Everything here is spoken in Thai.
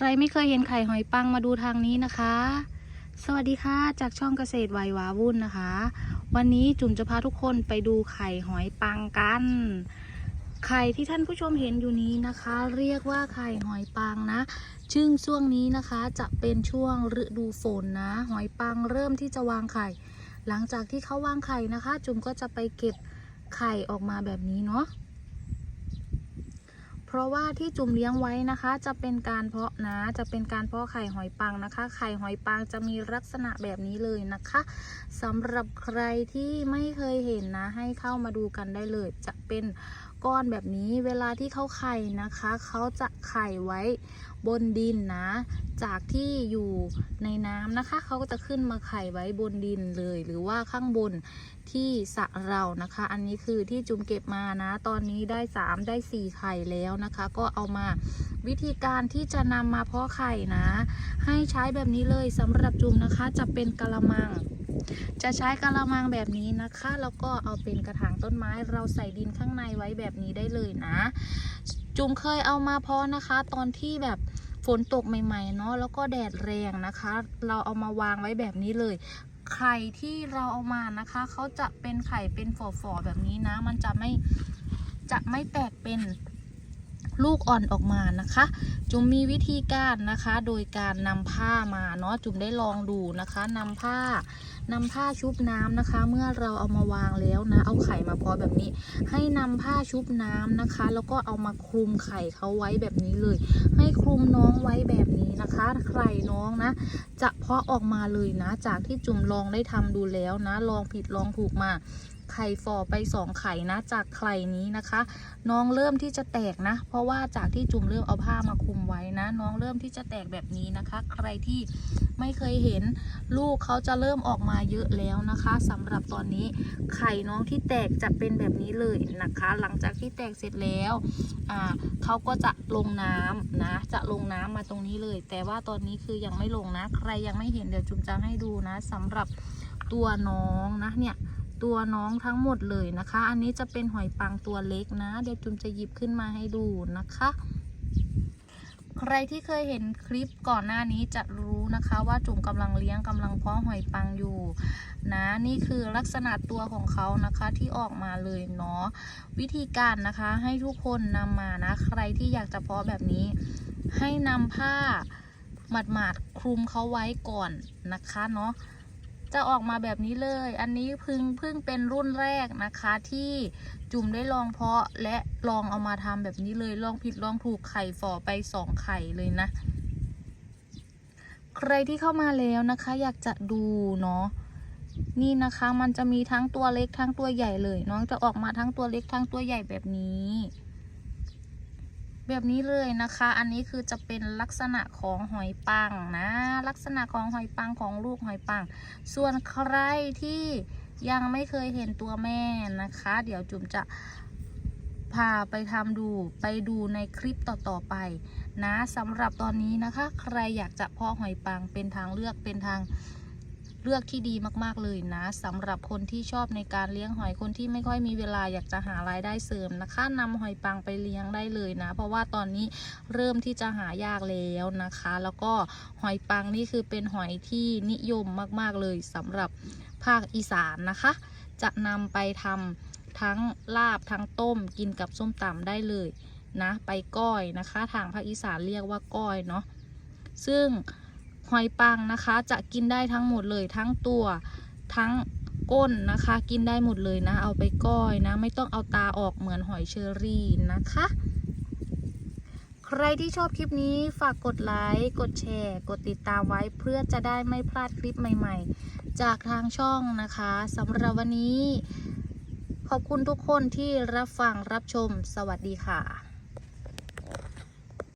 ใครไม่เคยเห็นไข่หอยปังมาดูทางนี้นะคะ สวัสดีค่ะ จากช่องเกษตรวัยวาวุ่นนะคะ วันนี้จุ๋มจะพาทุกคนไปดูไข่หอยปังกัน ไข่ที่ท่านผู้ชมเห็นอยู่นี้นะคะ เรียกว่าไข่หอยปังนะซึ่งช่วงนี้นะคะจะเป็นช่วงฤดูฝนนะ หอยปังเริ่มที่จะวางไข่ หลังจากที่เขาวางไข่นะคะ จุ๋มก็จะไปเก็บไข่ออกมาแบบนี้เนาะ เพราะว่าที่จุ่มเลี้ยงไว้นะคะ จะเป็นการเพาะนะจะเป็นการเพาะไข่หอยปังนะคะ ไข่หอยปังจะมีลักษณะแบบนี้เลยนะคะสำหรับใครที่ไม่เคยเห็นนะให้เข้ามาดูกันได้เลย จะเป็น ก้อนแบบนี้เวลาที่เขาไข่นะคะ เขาจะไข่ไว้บนดินนะ จากที่อยู่ในน้ำนะคะ เขาก็จะขึ้นมาไข่ไว้บนดินเลย หรือว่าข้างบนที่สระเรานะคะ อันนี้คือที่จุ่มเก็บมานะ ตอนนี้ได้ 3 ได้ 4 ไข่แล้วนะคะ ก็เอามาวิธีการที่จะนำมาเพาะไข่นะ ให้ใช้แบบนี้เลยสำหรับจุ่มนะคะจะเป็นกะละมัง จะใช้กะละมังแบบนี้นะคะ แล้วก็เอาเป็นกระถางต้นไม้เราใส่ดินข้างในไว้แบบนี้ได้เลยนะ จุ่มเคยเอามาเพาะนะคะ ตอนที่แบบฝนตกใหม่ๆเนาะแล้วก็แดดแรงนะคะ เราเอามาวางไว้แบบนี้เลยไข่ที่เราเอามานะคะเขาจะเป็นไข่เป็นฝ่อๆแบบนี้นะ มันจะไม่จะไม่แตกเป็น ลูกอ่อนออกมานะคะ จุ๋มมีวิธีการนะคะ โดยการนำผ้ามาเนาะจุ๋มได้ลองดูนะคะนำผ้านำผ้าชุบน้ำนะคะ เมื่อเราเอามาวางแล้วนะ เอาไข่มาเพาะแบบนี้ ให้นำผ้าชุบน้ำนะคะ แล้วก็เอามาคลุมไข่เขาไว้แบบนี้เลย ให้คลุมน้องไว้แบบนี้นะคะไข่น้องนะ จะเพาะออกมาเลยนะ จากที่จุ่มลองได้ทำดูแล้วนะ ลองผิดลองถูกมา ไข่ฟอไปสองไข่นะ จากไข่นี้นะคะ น้องเริ่มที่จะแตกนะ เพราะว่าจากที่จุ่มเริ่มเอาผ้ามาคลุมไว้นะ น้องเริ่มที่จะแตกแบบนี้นะคะ ใครที่ไม่เคยเห็นลูกเขาจะเริ่มออกมาเยอะแล้วนะคะสำหรับตอนนี้ไข่น้องที่แตกจะเป็นแบบนี้เลยนะคะ หลังจากที่แตกเสร็จแล้วอ่าเขาก็จะลงน้ำนะ จะลงน้ำมาตรงนี้เลย แต่ว่าตอนนี้คือยังไม่ลงนะ ใครยังไม่เห็นเดี๋ยวจุ่มจะให้ดูนะสำหรับตัวน้องนะเนี่ย ตัวน้องทั้งหมดเลยนะคะ อันนี้จะเป็นหอยปังตัวเล็กนะ เดี๋ยวจุมจะหยิบขึ้นมาให้ดูนะคะ ใครที่เคยเห็นคลิปก่อนหน้านี้จะรู้นะคะ ว่าจุ่มกำลังเลี้ยงกำลังเพาะหอยปังอยู่นะนี่คือลักษณะตัวของเขานะคะที่ออกมาเลยเนาะวิธีการนะคะให้ทุกคนนำมานะ ใครที่อยากจะเพาะแบบนี้ ให้นำผ้าหมาดๆคลุมเขาไว้ก่อนนะคะเนาะ จะออกมาแบบนี้เลย อันนี้พิ่งพิ่งเป็นรุ่นแรกนะคะที่จุ่มได้ลองเพาะและลองเอามาทำแบบนี้เลย ลองผิดลองถูกไข่ฝ่อไปสองไข่เลยนะ ใครที่เข้ามาแล้วนะคะ อยากจะดูเนาะนี่นะคะมันจะมีทั้งตัวเล็กทั้งตัวใหญ่เลย น้องจะออกมาทั้งตัวเล็กทั้งตัวใหญ่แบบนี้ แบบนี้เลยนะคะ อันนี้คือจะเป็นลักษณะของหอยปังนะ ลักษณะของหอยปังของลูกหอยปัง ส่วนใครที่ยังไม่เคยเห็นตัวแม่นะคะ เดี๋ยวจุ๋มจะพาไปทำดูไปดูในคลิปต่อๆไป นะสำหรับตอนนี้นะคะ ใครอยากจะเพาะหอยปังเป็นทางเลือกเป็นทาง เลือกที่ดีมากๆเลยนะสำหรับคนที่ชอบในการเลี้ยงหอยคนที่ไม่ค่อยมีเวลาอยากจะหารายได้เสริมนะคะนำหอยปังไปเลี้ยงได้เลยนะ เพราะว่าตอนนี้เริ่มที่จะหายากแล้วนะคะ แล้วก็หอยปังนี่คือเป็นหอยที่นิยมมากๆเลยสำหรับภาคอีสานนะคะ จะนำไปทำทั้งลาบทั้งต้มกินกับส้มตำได้เลยนะ ไปก้อยนะคะ ทางภาคอีสานเรียกว่าก้อยเนาะซึ่ง หอยปังนะคะ จะกินได้ทั้งหมดเลยทั้งตัวทั้งก้นนะคะ กินได้หมดเลยนะ เอาไปก้อยนะ ไม่ต้องเอาตาออกเหมือนหอยเชอรี่นะคะ ใครที่ชอบคลิปนี้ฝากกดไลค์กดแชร์ กดติดตามไว้เพื่อจะได้ไม่พลาดคลิปใหม่ ๆ จากทางช่องนะคะสำหรับวันนี้ ขอบคุณทุกคนที่รับฟังรับชม สวัสดีค่ะ